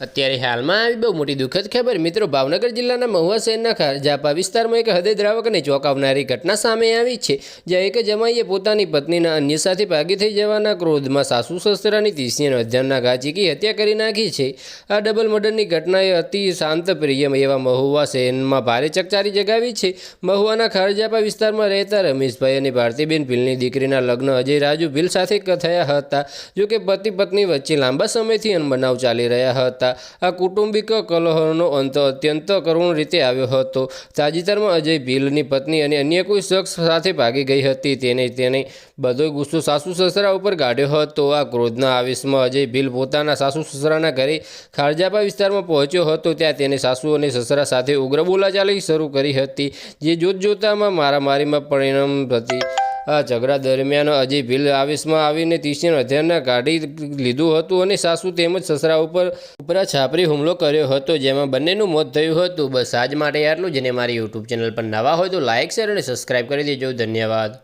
અત્યારે હાલમાં આવી બહુ મોટી દુઃખદ ખબર. મિત્રો, ભાવનગર જિલ્લાના મહુવા શહેરના ખારજાપા વિસ્તારમાં એક હૃદયદ્રાવક અને ચોંકાવનારી ઘટના સામે આવી છે, જ્યાં એક જમાઈએ પોતાની પત્નીના અન્ય સાથે ભાગી થઈ જવાના ક્રોધમાં સાસુ સસરાની તીસની અધ્યાનના ઘા ચીકી હત્યા કરી નાખી છે. આ ડબલ મર્ડરની ઘટનાએ અતિ શાંતપ્રિય એવા મહુવા શહેરમાં ભારે ચકચારી જગાવી છે. મહુવાના ખારજાપા વિસ્તારમાં રહેતા રમેશભાઈ અને ભારતીબેન ભીલની દીકરીના લગ્ન અજય રાજુ ભીલ સાથે થયા હતા જો કે પતિ પત્ની વચ્ચે લાંબા સમયથી અનબનાવ ચાલી રહ્યા હતા. આ કુટુંબિક કલહોનો અંત અત્યંત કરુણ રીતે આવ્યો હતો. તાજેતરમાં અજય ભીલની પત્ની અને અન્ય કોઈ શખ્સ સાથે ભાગી ગઈ હતી. તેને તેને બધો ગુસ્સો સાસુ સસરા ઉપર કાઢ્યો હતો. આ ક્રોધના આવેશમાં અજય ભીલ પોતાના સાસુ સસરાના ઘરે ખારજાપા વિસ્તારમાં પહોંચ્યો હતો. ત્યાં તેને સાસુ અને સસરા સાથે ઉગ્ર બોલાચાલી શરૂ કરી હતી. જે જોત જોતામાં મારામારીમાં પરિણામ હતી ઝઘડા દરમિયાન અજય ભીલ આવેશમાં આવીને તીક્ષ્ણ હથિયારના કાઢી લીધું હતું અને સાસુ તેમજ સસરા ઉપર ઉપરા છાપરી હુમલો કર્યો હતો, જેમાં બંનેનું મોત થયું હતું. બસ આજ માટે આટલું જ મારી યુટ્યુબ ચેનલ પર નવા હોય તો લાઇક શેર અને સબસ્ક્રાઇબ કરી દેજો. ધન્યવાદ.